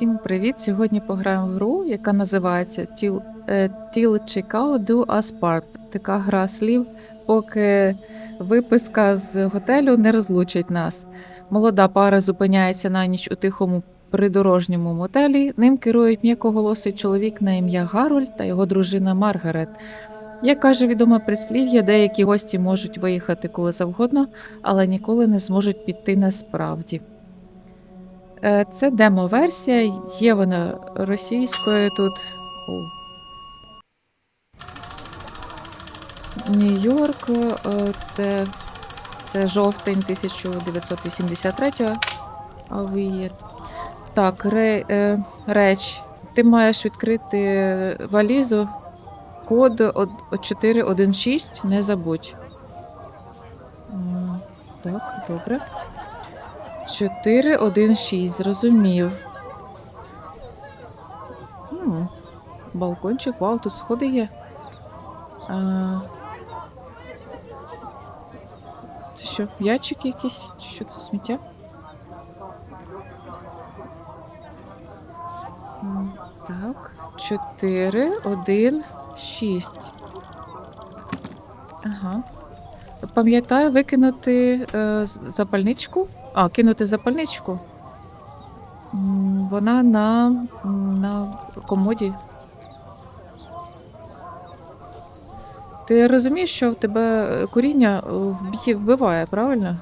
Всім привіт! Сьогодні пограємо в гру, яка називається Till, Till Chicago Do Us Part. Така гра слів, поки виписка з готелю не розлучить нас. Молода пара зупиняється на ніч у тихому придорожньому мотелі. Ним керують м'якоголосий чоловік на ім'я Гарольд та його дружина Маргарет. Як каже відоме прислів'я, деякі гості можуть виїхати коли завгодно, але ніколи не зможуть піти насправді. Е, Це демо-версія, є вона російською тут. Нью-Йорк, е, це, це жовтень 1983-го. А ви є. Так, ре, е, реч. Ти маєш відкрити валізу. Код 416, не забудь. Так, добре. 416, зрозумів. Хм, балкончик, вау, тут сходи є. А... Це що, ячики якісь? Що це сміття? М, Так, 4, 1, 6. Ага. Пам'ятаю викинути е, запальничку. А, кинути запальничку. Вона на, на комоді. Ти розумієш, що в тебе коріння вбиває, правильно?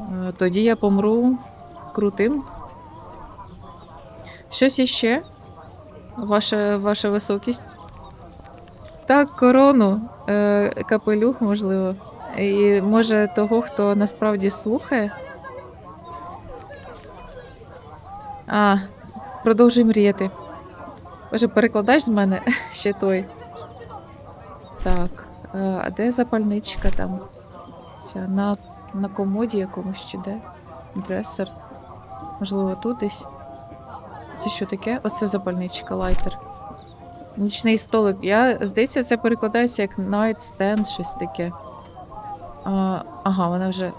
Е, Тоді я помру крутим. Щось іще? Ваша, ваша високість? Так, корону, е, капелюх, можливо. І може того, хто насправді слухає. А, продовжуй мріяти. Може, перекладаєш з мене ще той. Так. е, А де запальничка там? Ця на, на комоді якомусь чи де? Дресер. Можливо, тут десь. Це що таке? Оце запальничка, лайтер. Нічний столик. Я, здається, це перекладається як night stand, щось таке. А, ага, вона вже.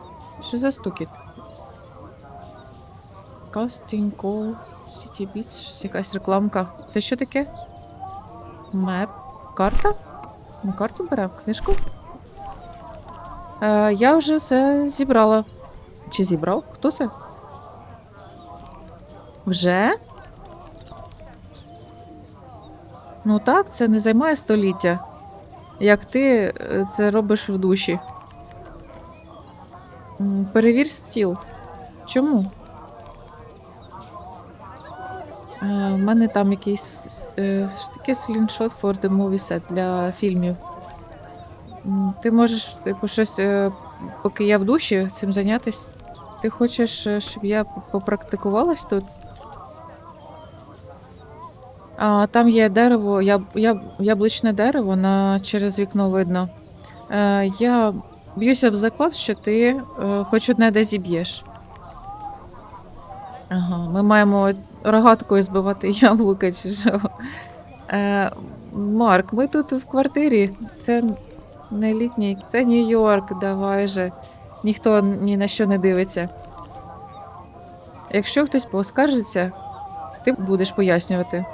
Що за стукіт? City Beach, щось якась рекламка. Це що таке? Меп. Карта? Ми карту беремо? Книжку? Е, я вже все зібрала. Чи зібрав? Хто це? Вже? Ну так, це не займає століття. Як ти е, це робиш в душі. Перевір стіл. Чому? У мене там якийсь е, таке сліншот for the movie set для фільмів. Ти можеш, типу, щось, е, поки я в душі, цим зайнятися. Ти хочеш, е, щоб я попрактикувалась тут? А, там є дерево, яб, яб, яблучне дерево, на, через вікно видно. Е, я б'юся об заклад, що ти е, хоч одне де зіб'єш. Ага, ми маємо рогаткою збивати яблука чи що. Е, Марк, ми тут в квартирі. Це не літній, це Нью-Йорк, давай же. Ніхто ні на що не дивиться. Якщо хтось поскаржиться, ти будеш пояснювати.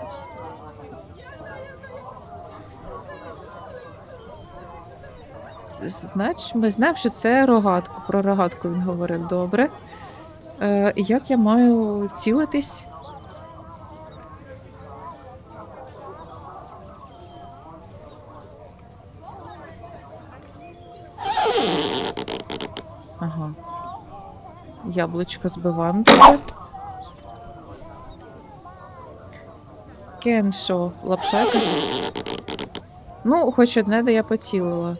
Значить, ми знаємо, що це рогатку. Про рогатку він говорив добре. Е, як я маю цілитись? Яблучко збиваємо добре. Кен що, лапша якась? Ну, хоч одне, де я поцілила.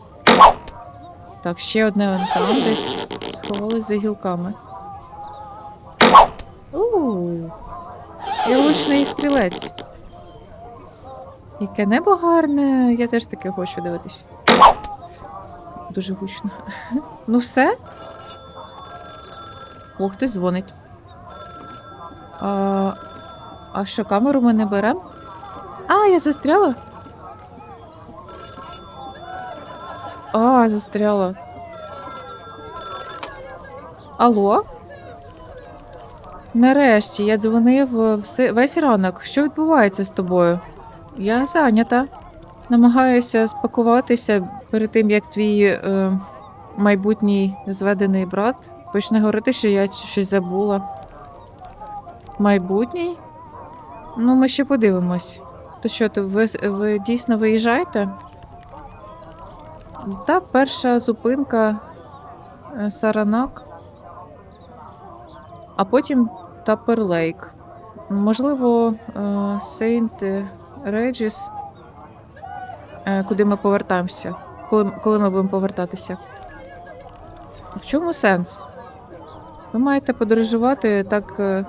Так, ще одне вон там десь сховалось за гілками. Ууу. Я лучний стрілець. Яке небо гарне, я теж таке хочу дивитись. Дуже гучно. Ну все. О, хтось дзвонить. А, а що, камеру ми не беремо? А, я застряла. А, застряла. Алло? Нарешті я дзвонив е, весь ранок. Що відбувається з тобою? Я зайнята. Намагаюся спакуватися перед тим, як твій е, майбутній зведений брат почне говорити, що я щось забула. Майбутній? Ну, ми ще подивимось. То що, ти ви, ви дійсно виїжджаєте? Так, перша зупинка е, Саранак, а потім Таперлейк. Можливо, е, Сейнт Реджіс, е, куди ми повертаємося, коли, коли ми будемо повертатися. В чому сенс? Ви маєте подорожувати так, е,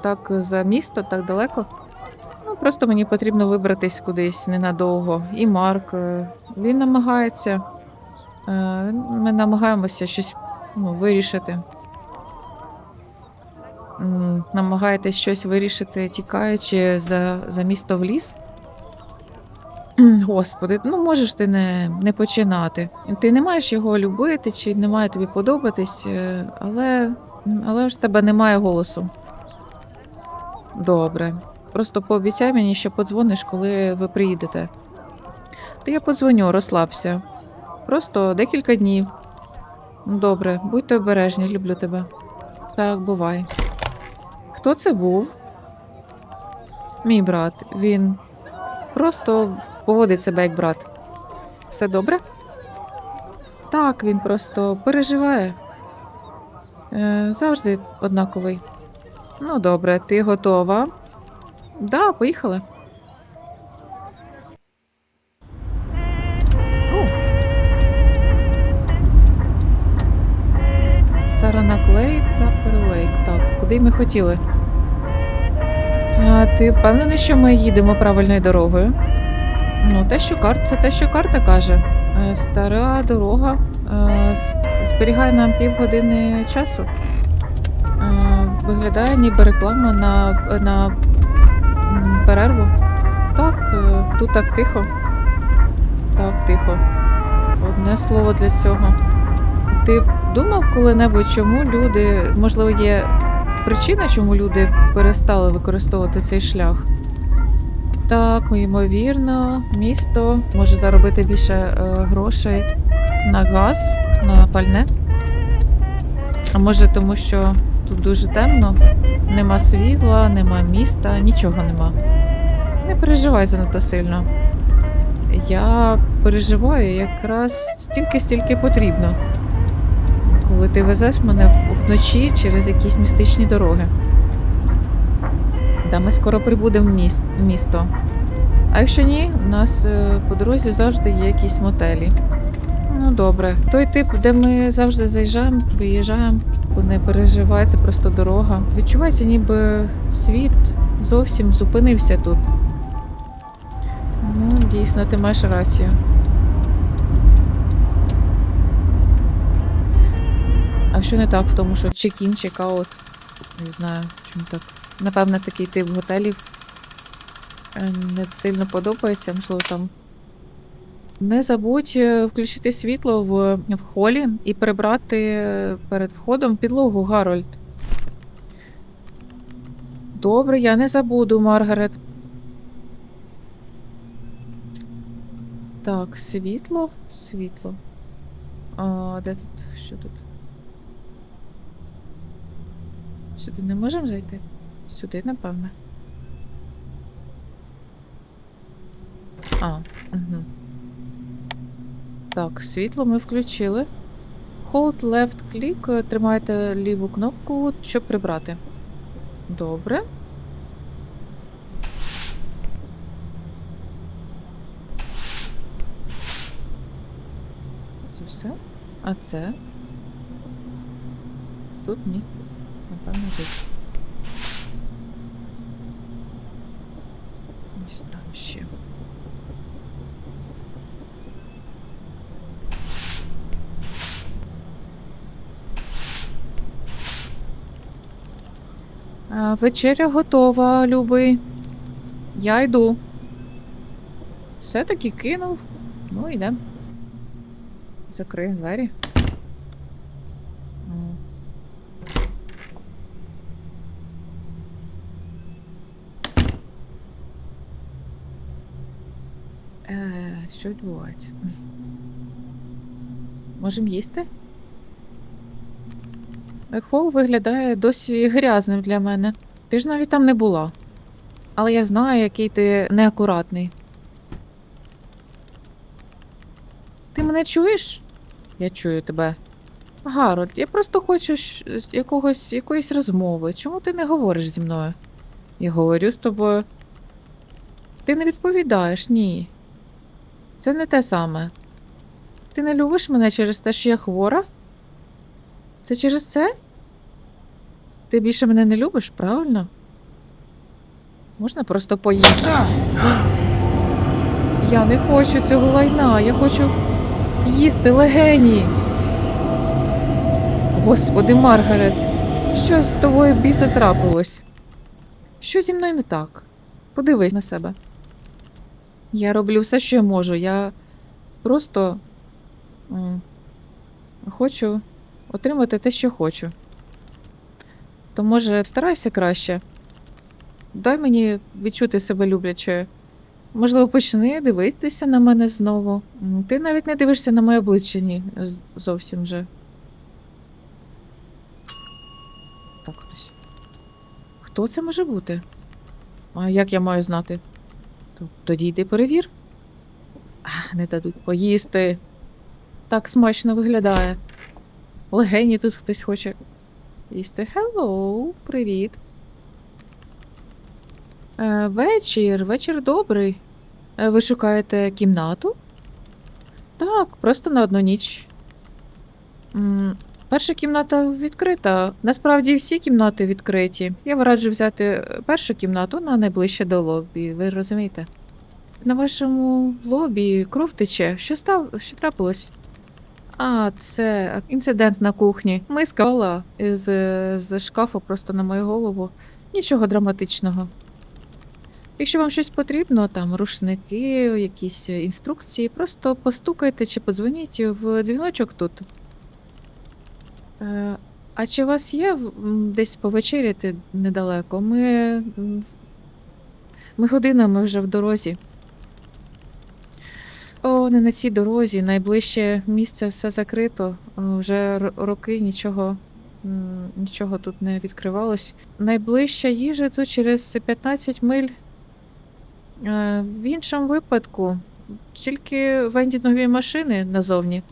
так за місто, так далеко. Ну, просто мені потрібно вибратись кудись ненадовго. І Марк, е, він намагається. Е, Ми намагаємося щось ну, вирішити. Намагаєтесь щось вирішити, тікаючи за, за місто в ліс? Господи, ну можеш ти не, не починати. Ти не маєш його любити чи не має тобі подобатись, е, але, але ж тебе немає голосу. Добре. Просто пообіцяй мені, що подзвониш, коли ви приїдете. Та я подзвоню, розслабся. Просто декілька днів. Добре, будьте обережні, люблю тебе. Так, бувай. Хто це був? Мій брат. Він просто поводить себе як брат. Все добре? Так, він просто переживає. Е, завжди однаковий. Ну, добре, ти готова? Да, поїхали. О. Саранаклей та Перлейк. Так, куди ми хотіли? А, ти впевнений, що ми їдемо правильною дорогою? Ну, те, що карт, це те, що карта каже. Е, Стара дорога е, зберігає нам півгодини часу. Е, Виглядає ніби реклама на, на перерву. Так, тут так тихо. Так, тихо. Одне слово для цього. Ти думав коли-небудь, чому люди, можливо, є причина, чому люди перестали використовувати цей шлях? Так, ймовірно, місто може заробити більше е, грошей на газ, на пальне. А може, тому що тут дуже темно, нема світла, нема міста, нічого нема. Не переживай занадто сильно. Я переживаю якраз стільки, стільки потрібно, коли ти везеш мене вночі через якісь містичні дороги. Та ми скоро прибудемо в міс- місто. А якщо ні, у нас е, по дорозі завжди є якісь мотелі. Ну, добре. Той тип, де ми завжди заїжджаємо, виїжджаємо, не переживай, це просто дорога. Відчувається, ніби світ зовсім зупинився тут. Ну, дійсно, ти маєш рацію. А що не так в тому, що чек-ін, чек-аут? Не знаю, чому так. Напевно, такий тип готелів е, не сильно подобається, можливо, там. Не забудь е, включити світло в, в холі і прибрати перед входом підлогу, Гарольд. Добре, я не забуду, Маргарет. Так, світло, світло. А, де тут? Що тут? Сюди не можемо зайти? Сюди, напевне. А, угу. Так, світло ми включили. Hold left click, е, тримайте ліву кнопку, щоб прибрати. Добре. Це все? А це? Тут ні. Напевно, тут. Вечеря готова, любий. Я йду. Все-таки кинув. Ну, йде. Закрив двері. Е, що відбувається? Можемо їсти? Хол виглядає досі грязним для мене. Ти ж навіть там не була. Але я знаю, який ти неакуратний. Ти мене чуєш? Я чую тебе. Гарольд, я просто хочу якогось, якоїсь розмови. Чому ти не говориш зі мною? Я говорю з тобою. Ти не відповідаєш, ні. Це не те саме. Ти не любиш мене через те, що я хвора? Це через це? Ти більше мене не любиш, правильно? Можна просто поїсти? Я не хочу цього лайна, я хочу їсти легені. Господи, Маргарет, що з тобою біса трапилось? Що зі мною не так? Подивись на себе. Я роблю все, що я можу. Я просто хочу отримати те, що хочу. То, може, старайся краще. Дай мені відчути себе люблячою. Можливо, почни дивитися на мене знову. Ти навіть не дивишся на моє обличчя, ні, зовсім вже. Так, хтось. Хто це може бути? А як я маю знати? Тоді йди перевір. А, не дадуть поїсти. Так смачно виглядає. Легені тут хтось хоче їсти. Hello, привіт. Е, вечір, вечір добрий. Е, ви шукаєте кімнату? Так, просто на одну ніч. М, перша кімната відкрита. Насправді всі кімнати відкриті. Я вам раджу взяти е, першу кімнату на найближче до лобі, ви розумієте? На вашому лобі кров тече. Що став? Що трапилось? А, це інцидент на кухні. Миска впала з, з шкафу просто на мою голову. Нічого драматичного. Якщо вам щось потрібно, там рушники, якісь інструкції, просто постукайте чи подзвоніть в дзвіночок тут. Е, а чи у вас є десь повечеряти недалеко? Ми, ми годинами вже в дорозі. О, не на цій дорозі. Найближче місце все закрито. Вже роки нічого, нічого тут не відкривалось. Найближча їжа тут через 15 миль. Е, В іншому випадку тільки вендінгові машини назовні.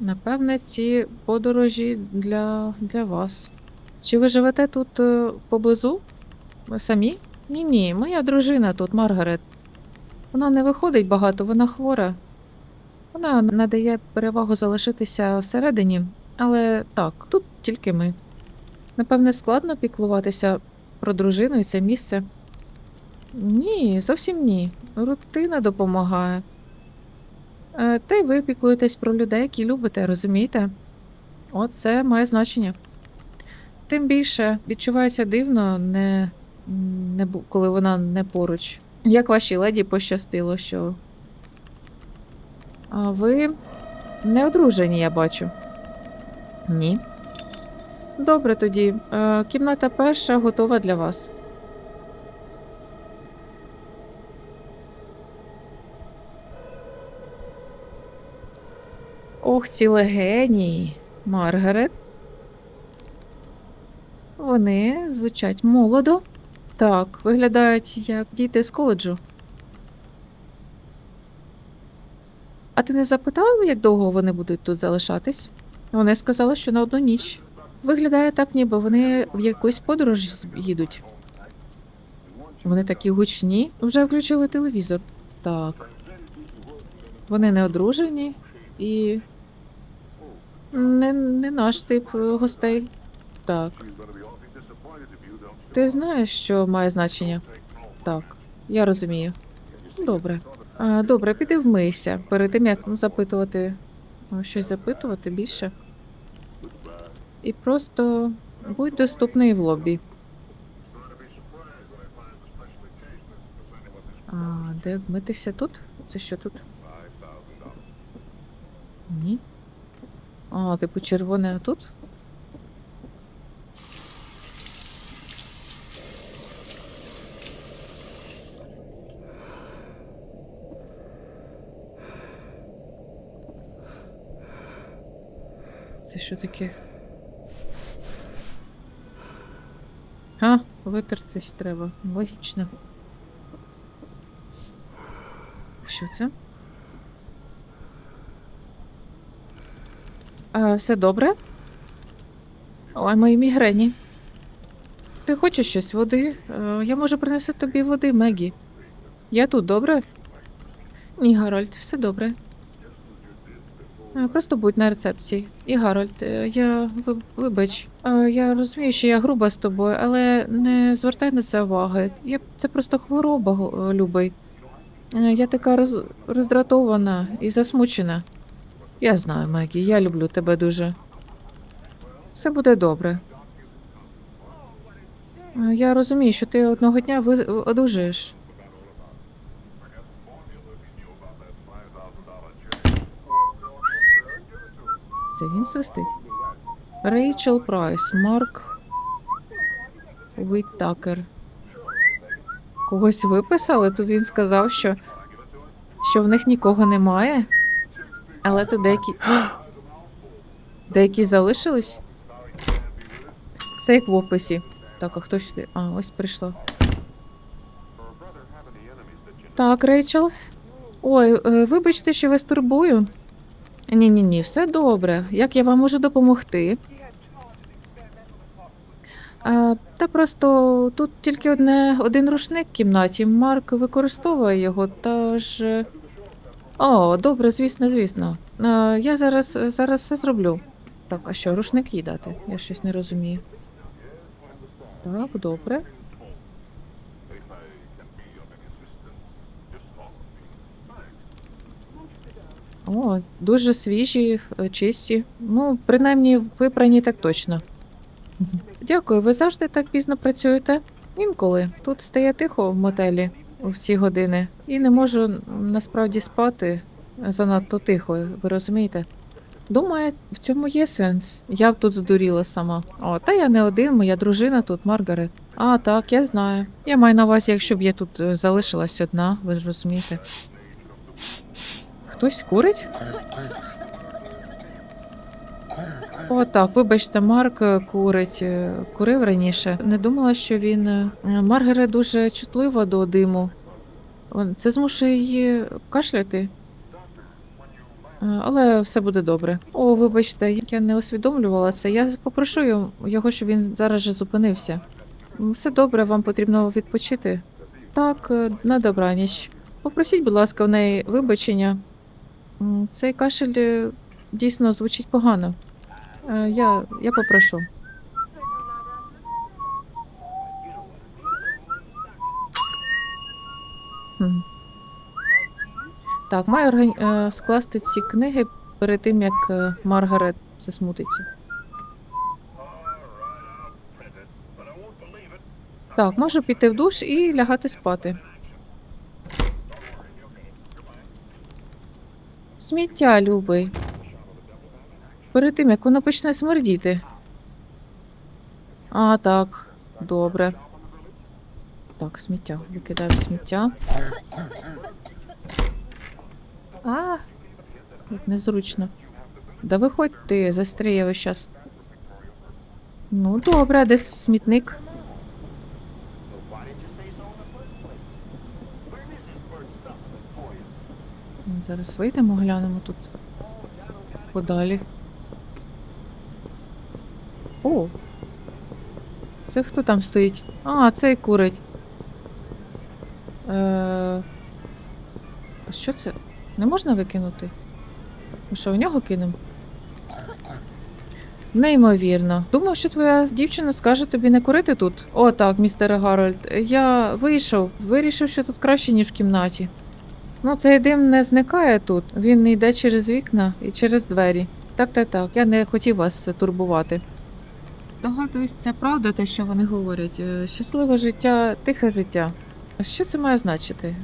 Напевне, ці подорожі для, для вас. Чи ви живете тут е, поблизу? Самі? Ні, ні, моя дружина тут, Маргарет. Вона не виходить багато, вона хвора. Вона надає перевагу залишитися всередині, але так, тут тільки ми. Напевне, складно піклуватися про дружину і це місце. Ні, зовсім ні. Рутина допомагає. Е, Та й ви піклуєтесь про людей, які любите, розумієте? Оце має значення. Тим більше відчувається дивно, не, не, коли вона не поруч. Як вашій леді пощастило, що. А ви не одружені, я бачу. Ні. Добре тоді. Е, Кімната перша готова для вас. Ох, ці легені, Маргарет. Вони звучать молодо. Так, виглядають як діти з коледжу. А ти не запитав, як довго вони будуть тут залишатись? Вони сказали, що на одну ніч. Виглядає так, ніби вони в якусь подорож їдуть. Вони такі гучні. Вже включили телевізор. Так. Вони не одружені і. Не, не наш тип гостей. Так. Ти знаєш, що має значення? Так, я розумію. Добре. А, добре, піди вмийся. Перед тим як запитувати щось запитувати більше. І просто будь доступний в лобі. А, де вмитися тут? Це що тут? Ні. А, типу червоне тут? Це що таке? А, витертись треба. Логічно. Що це? А, все добре? Ой, мої мігрені. Ти хочеш щось води? Е, я можу принести тобі води, Мегі. Я тут, добре? Ні, Гарольд, все добре. Е, Просто будь на рецепції. І Гарольд, е, я вибач. Е, Я розумію, що я груба з тобою, але не звертай на це уваги. Я це просто хвороба, любий. Я така роз... роздратована і засмучена. Я знаю, Мегі, я люблю тебе дуже. Все буде добре. Я розумію, що ти одного дня ви... одужаєш. Це він свистить. Рейчел Прайс, Марк Уіттакер. Когось виписали? Тут він сказав, що, що в них нікого немає. Але тут деякі. Деякі залишились. Все як в описі. Так, а хто сюди? А, ось прийшла. Так, Рейчел. Ой, е, вибачте, що вас турбую. Ні, ні, ні, все добре. Як я вам можу допомогти? А, та просто тут тільки одне, один рушник в кімнаті. Марк використовує його, тож. е, О, добре, звісно, звісно. А, я зараз, зараз все зроблю. Так, а що, рушник їй дати? Я щось не розумію. Так, добре. О, дуже свіжі, е, чисті. Ну, принаймні, випрані так точно. Дякую, ви завжди так пізно працюєте? Інколи. Тут стає тихо в мотелі в ці години. І не можу насправді спати занадто тихо, ви розумієте? Думаю, в цьому є сенс. Я б тут здуріла сама. О, та я не один, моя дружина тут, Маргарет. А, так, я знаю. Я маю на увазі, якщо б я тут е, залишилась одна, ви ж розумієте. Хтось курить? О, так, вибачте, Марк е, курить, е, курив раніше. Не думала, що він. е, Маргарет дуже чутлива до диму. Це змушує її кашляти. Але все буде добре. О, вибачте, я не усвідомлювала це. Я попрошу його- щоб він зараз же зупинився. Все добре, вам потрібно відпочити. Так, на добраніч. Попросіть, будь ласка, в неї вибачення. Цей кашель е, дійсно звучить погано. Е, Я, я попрошу. Хм. Так, маю органі... е, скласти ці книги перед тим, як Маргарет засмутиться. Так, можу піти в душ і лягати спати. Сміття, любий. Перед тим, як воно почне смердіти. А, так, добре. Так, сміття. Викидаю сміття. А, як незручно. Да виходь ти, застріє весь час. Ну, добре, десь смітник. Зараз вийдемо, глянемо тут. Подалі. О! Це хто там стоїть? А, цей курить. Е... А що це? Не можна викинути? Ми що, в нього кинемо? Неймовірно. Думав, що твоя дівчина скаже тобі не курити тут. О, так, містере Гарольд. Я вийшов, вирішив, що тут краще, ніж в кімнаті. Ну, цей дим не зникає тут. Він йде через вікна і через двері. Так, так, так. Я не хотів вас турбувати. Догадуюсь, це правда, те, що вони говорять. Е, Щасливе життя, тихе життя. А Що це має значити?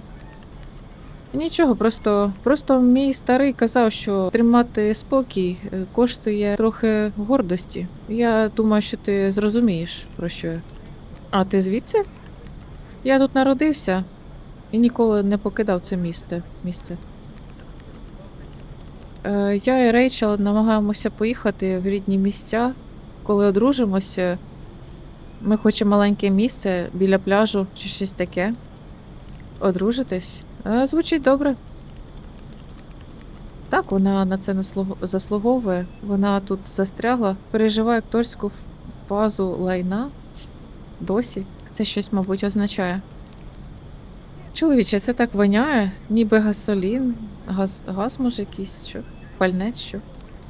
Нічого, просто, просто мій старий казав, що тримати спокій е, коштує трохи гордості. Я думаю, що ти зрозумієш, про що. А ти звідси? Я тут народився і ніколи не покидав це місце. місце. Е, Я і Рейчел намагаємося поїхати в рідні місця. Коли одружимося, ми хочемо маленьке місце біля пляжу чи щось таке. Одружитись? Е, Звучить добре. Так, вона на це заслуговує. Вона тут застрягла, переживає акторську фазу лайна. Досі. Це щось, мабуть, означає. Чоловіче, це так воняє, ніби гасолін, газ, газ може якийсь, що, пальне, що.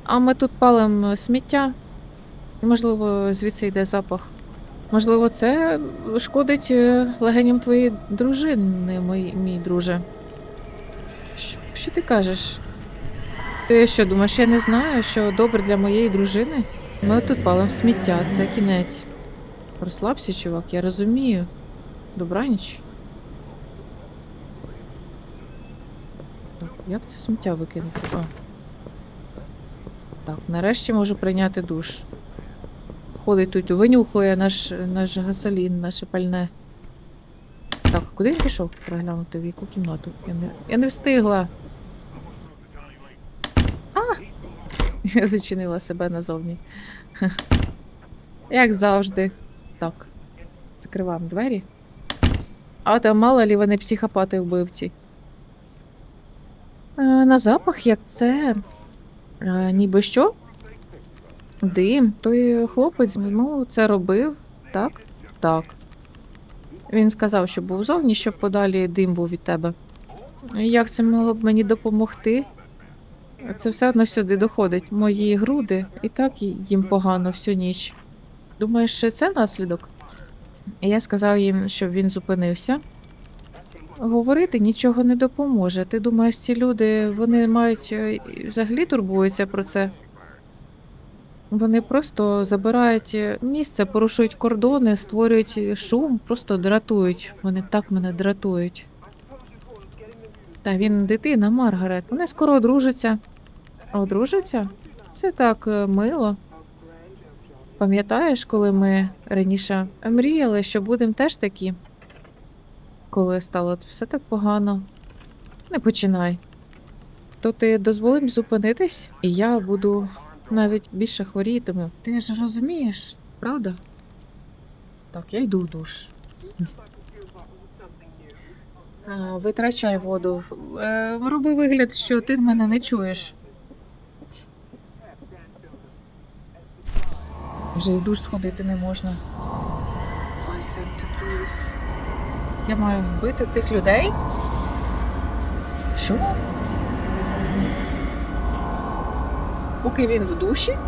А ми тут палимо сміття. І, можливо, звідси йде запах. Можливо, це шкодить е, легеням твоєї дружини, мій, мій друже. Що, що ти кажеш? Ти що, думаєш, я не знаю, що добре для моєї дружини? Ми тут палимо сміття, це кінець. Розслабся, чувак, я розумію. Добраніч. Як це сміття викинути? А. Так, нарешті можу прийняти душ. Ходить тут, винюхує наш, наш гасолін, наше пальне. Так, куди він пішов? Переглянути в яку кімнату? Я не, я не встигла. А! Я зачинила себе назовні. Як завжди. Так. Закриваємо двері. А там мало лі вони психопати вбивці. Е, на запах, як це. Е, ніби що? Дим. Той хлопець знову це робив, так? Так. Він сказав, що був зовні, щоб подалі дим був від тебе. Як це могло б мені допомогти? Це все одно сюди доходить. Мої груди і так їм погано всю ніч. Думаєш, це наслідок? Я сказав їм, щоб він зупинився. Говорити нічого не допоможе. Ти думаєш, ці люди вони мають е, взагалі турбуються про це? Вони просто забирають е, місце, порушують кордони, створюють е, шум, просто дратують. Вони так мене дратують. Та він дитина, Маргарет. Вони скоро одружаться. Одружаться? Це так мило. Пам'ятаєш, коли ми раніше мріяли, що будемо теж такі? Коли стало все так погано. Не починай. То ти дозволив зупинитись, і я буду навіть більше хворітиму. Ти ж розумієш, правда? Так, я йду в душ. Витрачай воду. Е, Роби вигляд, що ти мене не чуєш. Вже і душ сходити не можна. Я маю вбити цих людей? Що? Поки він в душі?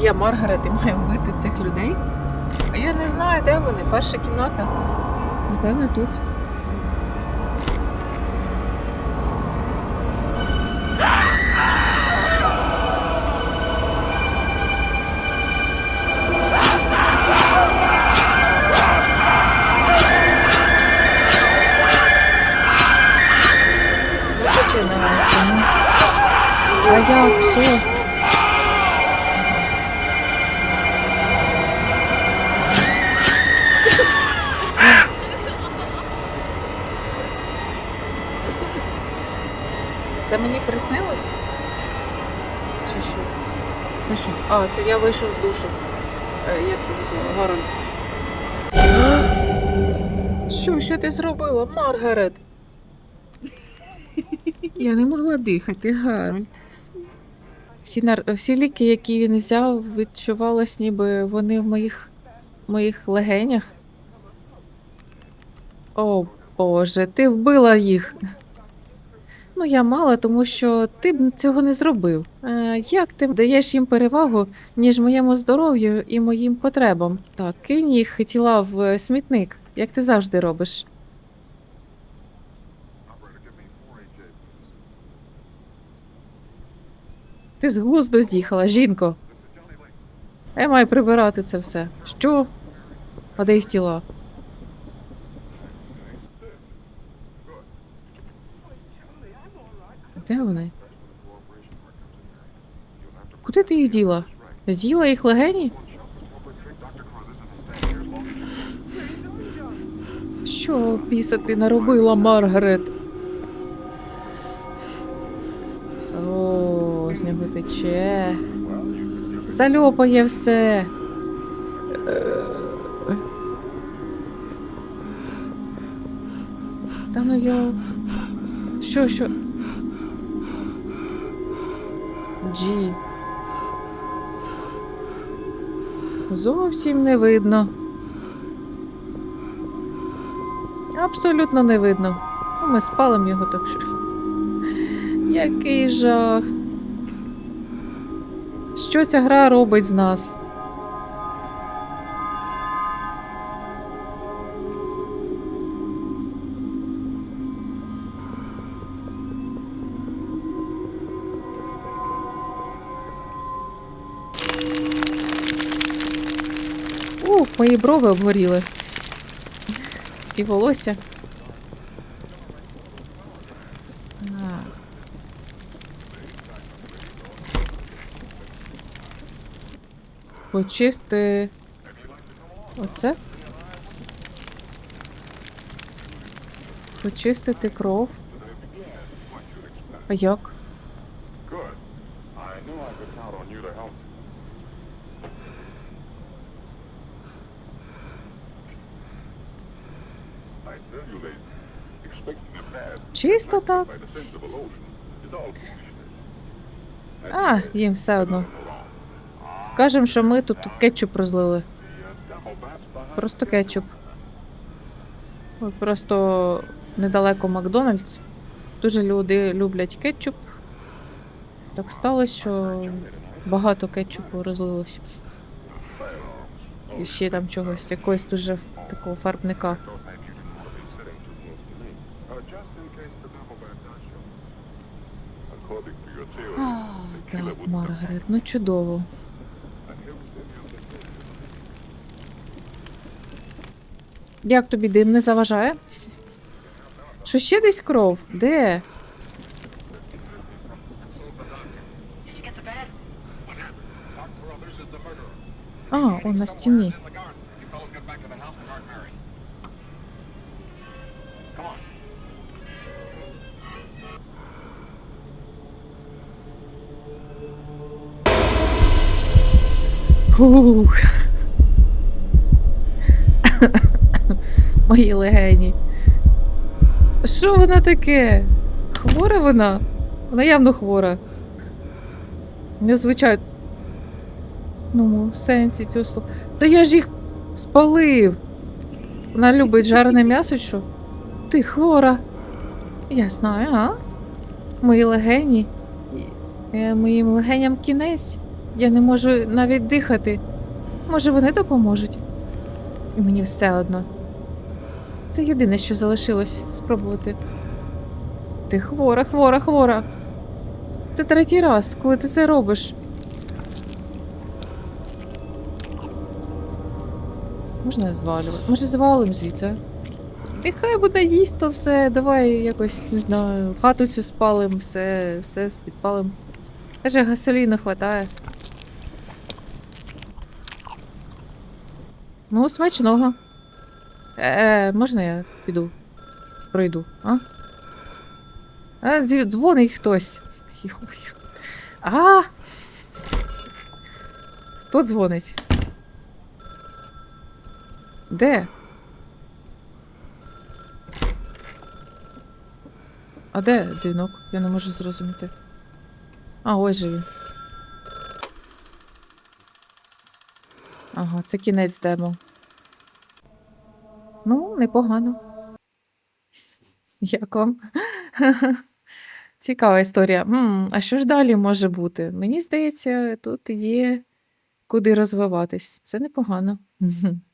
Я Маргарет і маю вбити цих людей? А я не знаю, де вони. Перша кімната. Напевно, тут. Я вийшов з душу. Е, як його звали? Гарольд. Що, що ти зробила, Маргарет? Я не могла дихати, Гарольд. Всі, нар... Всі ліки, які він взяв, відчувалось, ніби вони в моїх, моїх легенях. О, Боже, ти вбила їх. Ну, я мала, тому що ти б цього не зробив. Е, як ти даєш їм перевагу, ніж моєму здоров'ю і моїм потребам? Так, кинь їх тіла в е, смітник, як ти завжди робиш. Ти з глузду з'їхала, жінко. Я маю прибирати це все. Що? А де їх тіла? Де вони? Куди ти їх діла? З'їла їх легені? Що в біса ти наробила, Маргарет? О, тече. Зальопає все. Е, Та ну йо. Що, що? Джі. Зовсім не видно. Абсолютно не видно. Ми спалимо його так що. Який жах. Що ця гра робить з нас? Ух, мої брови обгоріли. І волосся. Почисти. Оце? Почистити кров. А як? All foolishness. А, їм все одно. Скажем, що ми тут кетчуп розлили. Просто кетчуп. Просто недалеко Макдональдс. Дуже люди люблять кетчуп. Так сталося, що багато кетчупу розлилось. І ще там чогось, якогось дуже такого фарбника. Так, Маргарет, ну чудово. Як тобі дим не заважає? Що ще десь кров? Де? А, он на стіні. Фух. Мої легені. Що вона таке? Хвора вона? Вона явно хвора. Незвичайно. Ну, в сенсі цього слова. Та я ж їх спалив. Вона любить жарене м'ясо, що? Ти хвора. Я знаю, а? Мої легені. Е, Моїм легеням кінець. Я не можу навіть дихати. Може, вони допоможуть? Мені все одно. Це єдине, що залишилось спробувати. Ти хвора, хвора, хвора. Це третій раз, коли ти це робиш. Можна звалювати? Може, звалим звідси? Нехай буде їсть то все, давай якось, не знаю, хату цю спалим, все, все підпалим. Каже, гасоліну хватає. Ну, смачного. Е, можна я піду? Пройду, а? А, дзвонить хтось. А! Хто дзвонить? Де? А де дзвінок? Я не можу зрозуміти. А, ось же він. Ага, це кінець демо. Ну, непогано. Як вам? Цікава історія. М, а що ж далі може бути? Мені здається, тут є куди розвиватись. Це непогано.